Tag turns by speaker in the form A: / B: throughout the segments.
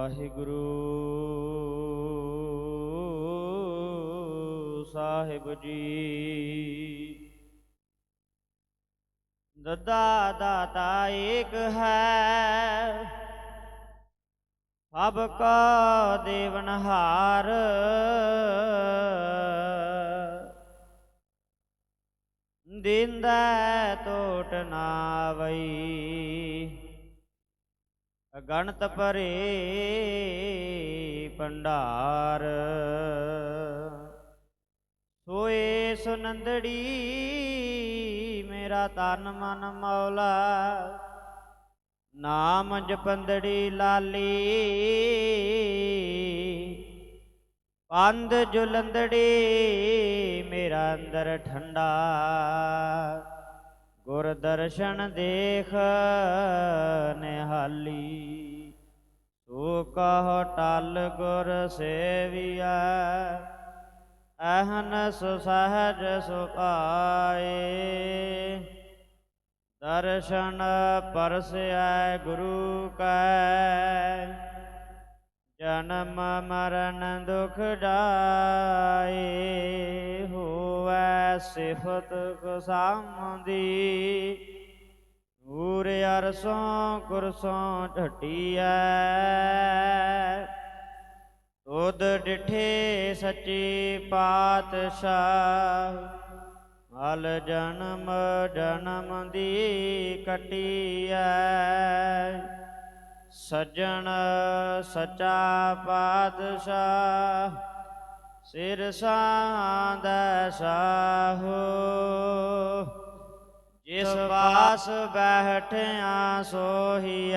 A: ਵਾਹਿਗੁਰੂ। ਸਾਹਿਬ ਜੀ। ਦਦਾ ਦਾਤਾ ਏਕ ਹੈ। ਸਭ ਕਾ ਦੇਵਨਹਾਰ ਦਿੰਦਾ ਟੋਟ ਨਾ ਵਈ। ਅਗਣਤ ਭਰੇ ਭੰਡਾਰ। ਸੋਏ ਸੁਨੰਦੜੀ, ਮੇਰਾ ਤਨ ਮਨ ਮੌਲਾ। ਨਾਮ ਜਪੰਦੜੀ ਲਾਲੀ। ਪੰਦ ਜੁਲੰਦੜੀ, ਮੇਰਾ ਅੰਦਰ ਠੰਡਾ। ਗੁਰ ਦਰਸ਼ਨ ਦੇਖ ਨਿਹਾਲੀ। ਸੋ ਕਹ ਟਲ ਗੁਰ ਸੇਵੀਆ ਅਹਨ ਸੁਸਹਜ ਸੁਪਾਏ ਦਰਸ਼ਨ ਪਰਸੈ ਗੁਰੂ ਕੈ, ਜਨਮ ਮਰਨ ਦੁਖ ਜਾਏ ਸਿਫਤ ਕਸਾਮਦੀ ਨੂਰ ਅਰਸੋਂ ਕੁਰਸੋਂ ਢਟੀਐ ਤੁਧ ਡਿਠੇ ਸੱਚੇ ਪਾਤਸ਼ਾਹ। ਹਲ ਜਨਮ ਜਨਮ ਦੀ ਕਟੀਐ। ਸੱਜਣ ਸਚਾ ਪਾਤਸ਼ਾਹ। ਸਿਰ ਸਾਂਦਾ ਸਾਹੋ, ਜਿਸ ਪਾਸ ਬੈਠਿਆ ਸੋਹੀਐ,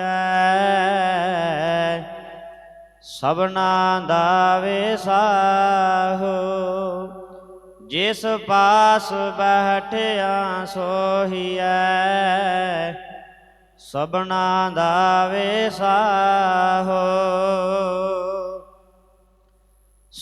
A: ਸਭਨਾ ਦਾ ਵਿਸਾਹੋ, ਜਿਸ ਪਾਸ ਬੈਠਿਆ ਸੋਹੀਐ, ਸਭਨਾ ਦਾ ਵਿਸਾਹੋ।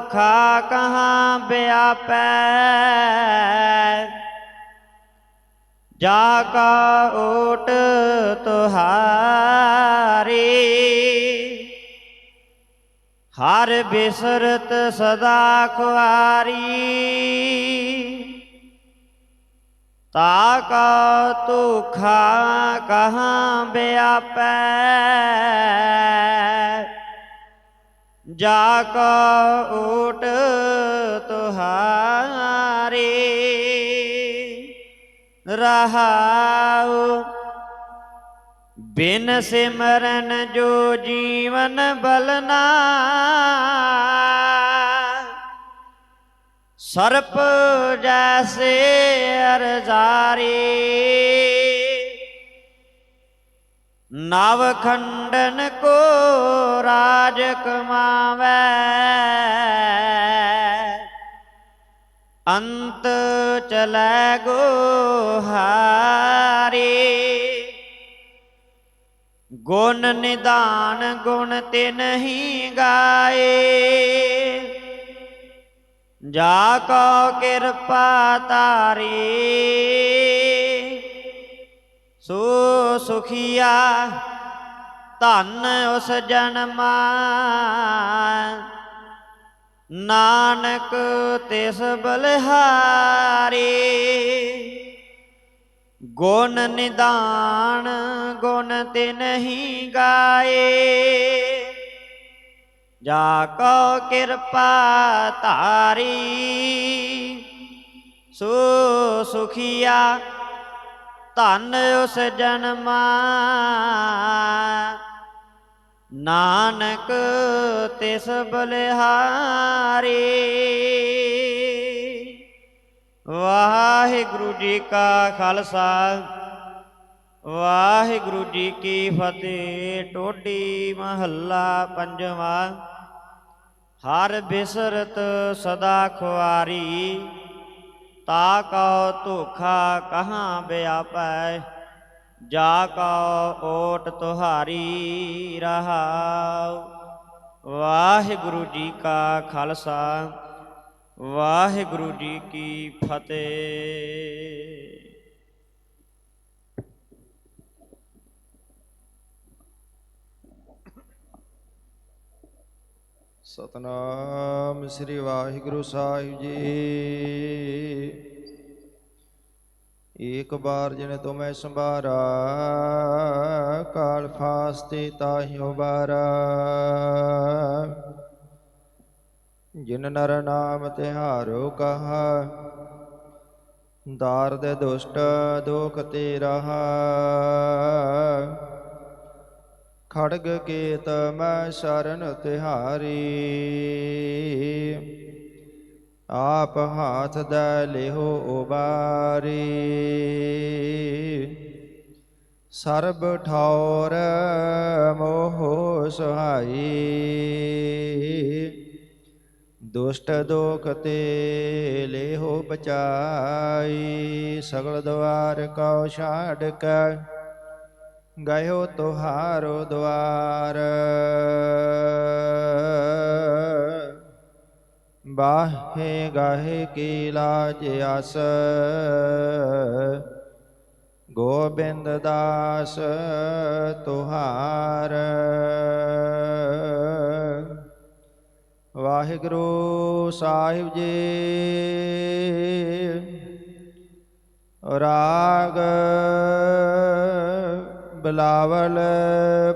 A: ਕਾ ਕਹਾਂ ਬਿਆਪੈ? ਜਾ ਕਾ ਓਟ ਤੁਹਾਰੀ, ਹਰ ਬਿਸਰਤ ਸਦਾ ਖੁਆਰੀ। ਤਾ ਕਾ ਤੁਖਾ ਕਹਾਂ ਬਿਆਪੈ? ਜਾ ਕਾ ਓਟ ਤੁਹਾਰੀ, ਰਹਾਉ ਬਿਨ ਸਿਮਰਨ ਜੋ ਜੀਵਨ ਬਲਨਾ ਸਰਪ ਜੈਸੇ ਅਰਜ਼ਾਰੀ, ਨਵ ਖੰਡਨ ਰਾਜ ਕਮਾਵੇ। ਅੰਤ ਚਲੈ ਗੋ ਹਾਰੀ ਗੁਣ ਨਿਦਾਨ ਗੁਣ ਤੇ ਨਹੀਂ ਗਾਏ। ਜਾ ਕੋ ਕਿਰਪਾ ਤਾਰੀ ਸੋ ਸੁਖੀਆ ਧਨ ਉਸ ਜਨਮਾ ਨਾਨਕ ਤਿਸ ਬਲਿਹਾਰੀ। ਗੁਣ ਨਿਦਾਨ, ਗੁਣ ਤੇ ਨਹੀਂ ਗਾਏ। ਜਾ ਕੋ ਕਿਰਪਾ ਧਾਰੀ। ਸੋ ਸੁਖੀਆ, ਧਨ ਉਸ ਜਨਮਾ ਨਾਨਕ ਤਿਸ ਬਲਿਹਾਰੀ। ਵਾਹਿਗੁਰੂ ਜੀ ਕਾ ਖਾਲਸਾ, ਵਾਹਿਗੁਰੂ ਜੀ ਕੀ ਫਤਿਹ। ਟੋਡੀ ਮਹੱਲਾ ਪੰਜਵਾਂ, ਹਰ ਬਿਸਰਤ ਸਦਾ ਖੁਆਰੀ। ਤਾ ਕਉ ਧੋਖਾ ਕਹਾਂ ਬਿਆਪੈ। ਜਾ ਕਉ ਓਟ ਤੁਹਾਰੀ ਰਹਾਉ। ਵਾਹਿਗੁਰੂ ਜੀ ਕਾ ਖਾਲਸਾ, ਵਾਹਿਗੁਰੂ ਜੀ ਕੀ ਫਤਿਹ।
B: ਸਤਨਾਮ ਸ੍ਰੀ ਵਾਹਿਗੁਰੂ ਸਾਹਿਬ ਜੀ। ਏਕ ਬਾਰ ਜਿਨ ਤੁਮੈ ਸੰਭਾਰਾ, ਕਾਲ ਫਾਸਤੇ ਤਾਹਿ ਉਬਾਰਾ। ਜਿਨ ਨਰ ਨਾਮ ਤਿਹਾਰੋ ਕਹਾ ਦਾਰਦ ਦੁਸ਼ਟ ਦੁਖ ਤੇ ਰਹਾ ਖੜਗ ਕੇਤ ਮੈਂ ਸ਼ਰਨ ਤਿਹਾਰੀ ਆਪ ਹਾਥ ਦਾ ਲਿਹੋ ਉਬਾਰੀ। ਸਰਬ ਠੌਰ ਮੋਹ ਸੁਹਾਈ। ਦੁਸ਼ਟ ਦੋਖ ਤੇ ਲਿਹੋ ਬਚਾਈ ਸਗਲ ਦਵਾਰ ਕਉ ਛਾੜ ਕੇ, ਗਇਓ ਤੁਹਾਰੋ ਦਵਾਰ। ਬਾਹੇ ਗਾਹੇ ਕੀ ਲਾਜ ਆਸ। ਗੋਬਿੰਦ ਦਾਸ ਤੁਹਾਰ। ਵਾਹਿਗੁਰੂ ਸਾਹਿਬ ਜੀ। ਰਾਗ ਬਲਾਵਲ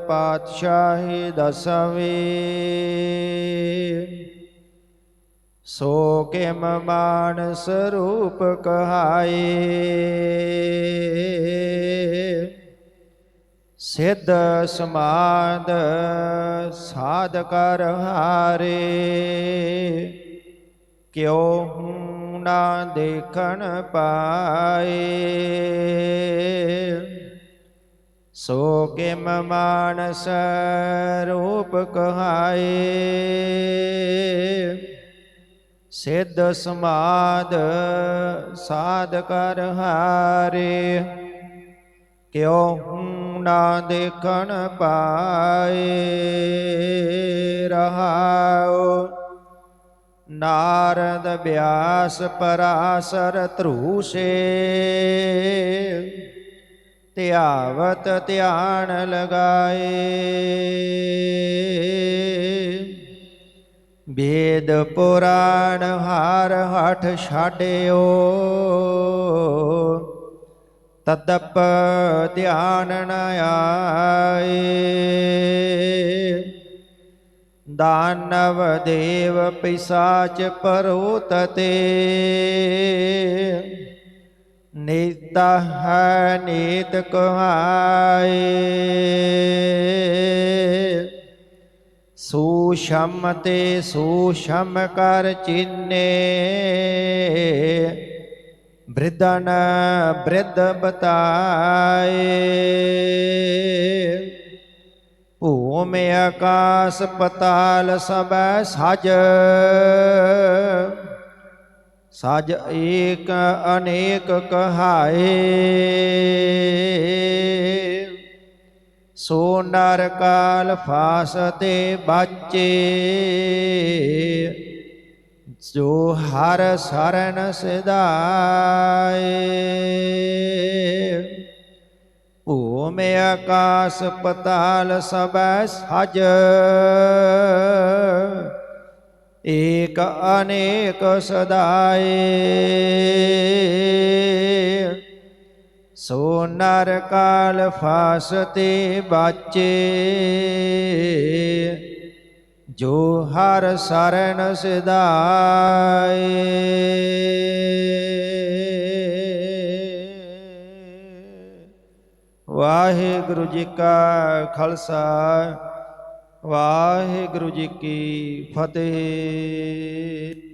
B: ਪਾਤਸ਼ਾਹੀ ਦਸਵੀਂ। ਸੋ ਕਿਮ ਮਾਨ ਸਰੂਪ ਕਹਾਏ? ਸਿੱਧ ਸਮਾਦ ਸਾਧ ਕਰ ਹਾਰੇ ਕਿਉ ਹੂੰ ਨਾ ਦੇਖਣ ਪਾਏ? ਸੋ ਕਿਮ ਮਾਨਸ ਰੂਪ ਕਹਾਏ? ਸਿੱਧ ਸਮਾਦ ਸਾਧ ਕਰ ਹਾਰੇ। ਕਿਉ ਨਾ ਦੇਖਣ ਪਾਏ ਰਹਾਉ। ਨਾਰਦ ਬਿਆਸ ਪਰਾਸਰ ਧਰੂਸੇ। ਧਿਆਵਤ ਧਿਆਨ ਲਗਾਏ। ਵੇਦ ਪੁਰਾਣ ਹਾਰ ਹਠ ਛਾੜਿਓ ਤਦਪ ਧਿਆਨ ਨ ਆਏ। ਦਾਨਵ ਦੇਵ ਪਿਸਾਚ ਪਰੋਤਤੇ ਨੀਤਾ ਹੈ ਨੀਤ ਕਹਾਏ। ਸੂਸ਼ਮ ਤੇ ਸੂਸ਼ਮ ਕਰ ਚੀਨੇ। ਬ੍ਰਿਧਨ ਬ੍ਰਿਧ ਬਤਾਏ। ਭੂਮਿ ਆਕਾਸ ਪਤਾਲ ਸਬੈ ਸਜ। ਸਜ ਏਕ ਅਨੇਕ ਕਹਾਏ। ਸੋ ਨਰ ਕਾਲ ਫਾਸ ਤੇ ਬਾਚੇ। ਜੋ ਹਰ ਸਰਨ ਸਿਧਾਏ ਭੂਮ ਆਕਾਸ ਪਤਾਲ ਸਬੈ ਸਜ। ਏਕ ਅਨੇਕ ਸਦਾਏ। ਸੋ ਨਰ ਕਾਲ ਫਾਸ ਤੇ ਬਾਚੇ। ਜੋ ਹਰ ਸਰਨ ਸਿਧਾਏ ਵਾਹਿਗੁਰੂ ਜੀ ਕਾ ਖਾਲਸਾ, ਵਾਹਿਗੁਰੂ ਜੀ ਕੀ ਫਤਿਹ।